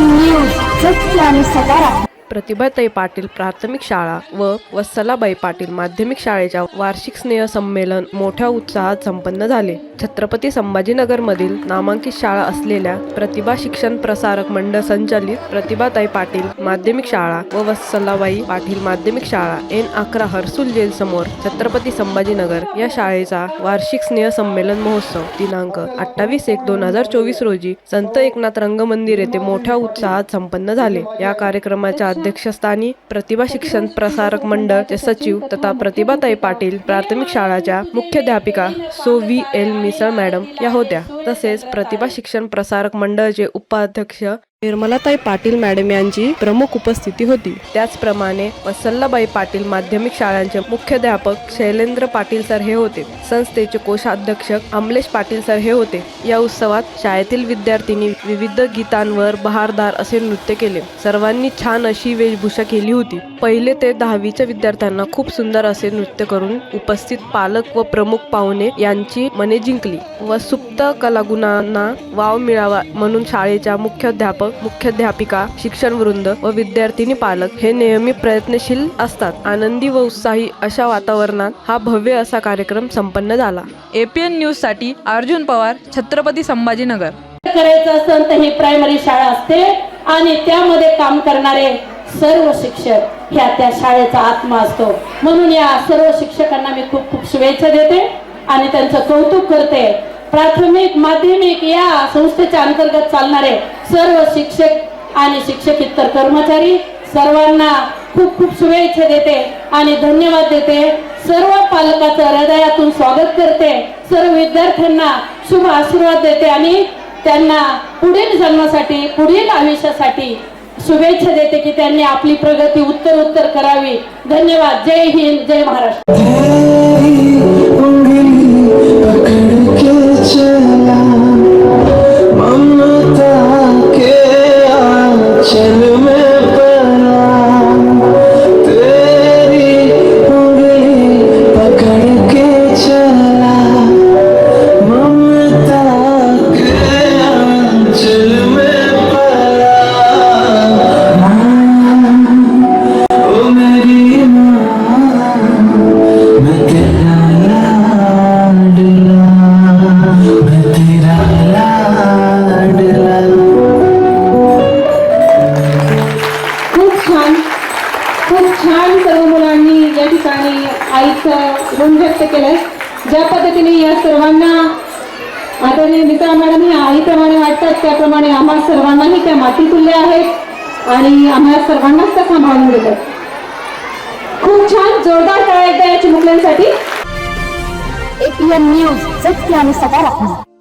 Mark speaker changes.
Speaker 1: News सत्य आणि सकारात्मक
Speaker 2: प्रतिभाताई पाटील प्राथमिक शाळा व वत्सलाबाई पाटील माध्यमिक शाळेच्या वार्षिक स्नेह संमेलन मोठ्या उत्साहात संपन्न झाले. छत्रपती संभाजीनगरमधील नामांकित शाळा असलेल्या प्रतिभा शिक्षण प्रसारक मंडळ संचालित प्रतिभाताई पाटील माध्यमिक शाळा व वत्सलाबाई पाटील माध्यमिक शाळा एन अकरा हर्सुल जेल समोर छत्रपती संभाजीनगर या शाळेचा वार्षिक स्नेह संमेलन महोत्सव दिनांक अठ्ठावीस एक दोन हजार चोवीस रोजी संत एकनाथ रंगमंदिर येथे मोठ्या उत्साहात संपन्न झाले. या कार्यक्रमाच्या अध्यक्षस्थानी प्रतिभा शिक्षण प्रसारक मंडळचे सचिव तथा प्रतिभाताई पाटील प्राथमिक शाळाच्या मुख्याध्यापिका सो व्ही एल मिसळ मॅडम या होत्या. तसेच प्रतिभा शिक्षण प्रसारक मंडळाचे उपाध्यक्ष निर्मलाताई पाटील मॅडम यांची प्रमुख उपस्थिती होती. त्याचप्रमाणे वत्सलाबाई पाटील माध्यमिक शाळांचे मुख्याध्यापक शैलेंद्र पाटील सर हे होते. संस्थेचे कोषाध्यक्ष अमलेश पाटील सर हे होते. या उत्सवात शाळेतील विद्यार्थ्यांनी विविध गीतांवर बहारदार असे नृत्य केले. सर्वांनी छान अशी वेशभूषा केली होती. पहिले ते दहावीच्या विद्यार्थ्यांना खूप सुंदर असे नृत्य करून उपस्थित पालक व प्रमुख पाहुणे यांची मने जिंकली. व सुप्त कलागुणांना वाव मिळावा म्हणून शाळेच्या मुख्याध्यापक मुख्याध्यापिका शिक्षण वृंद व विद्यार्थिनी पालक हे नेहमी प्रयत्नशील असतात. आनंदी व उत्साही अशा वातावरणात हा भव्य असा कार्यक्रम संपन्न झाला.
Speaker 3: एपीएन न्यूजसाठी अर्जुन पवार छत्रपती संभाजीनगर.
Speaker 4: करायचं असेल तर ही प्रायमरी शाळा असते आणि त्यामध्ये काम करणारे सर्व शिक्षक ह्या त्या शाळेचा आत्मा असतो. म्हणून या सर्व शिक्षकांना मी खूप खूप शुभेच्छा देते आणि त्यांचं कौतुक करते. प्राथमिक माध्यमिक या संस्थेच्या अंतर्गत चालणारे सर्व शिक्षक आणि शिक्षकेतर कर्मचारी सर्वांना खूप खूप शुभेच्छा देते आणि धन्यवाद देते. सर्व पालकाचं हृदयातून स्वागत करते. सर्व विद्यार्थ्यांना शुभ आशीर्वाद देते आणि त्यांना पुढील जन्मासाठी पुढील आयुष्यासाठी शुभेच्छा देते की त्यांनी आपली प्रगती उत्तर उत्तर करावी. धन्यवाद. जय हिंद जय महाराष्ट्र. या ठिकाणी आईचं गुण व्यक्त केलंय. ज्या पद्धतीने या सर्वांना आदरणीय मित्रा मॅडम हे आईप्रमाणे वाटतात त्याप्रमाणे आम्हा सर्वांनाही त्या माती मातीतुल्य आहेत आणि आम्हाला सर्वांनाच त्या सांभाळून दिलं खूप छान जोरदार टाळ्या एकदा या चिमुकल्यांसाठी.
Speaker 1: एपीएम न्यूज सत्य आणि सकारात्मक.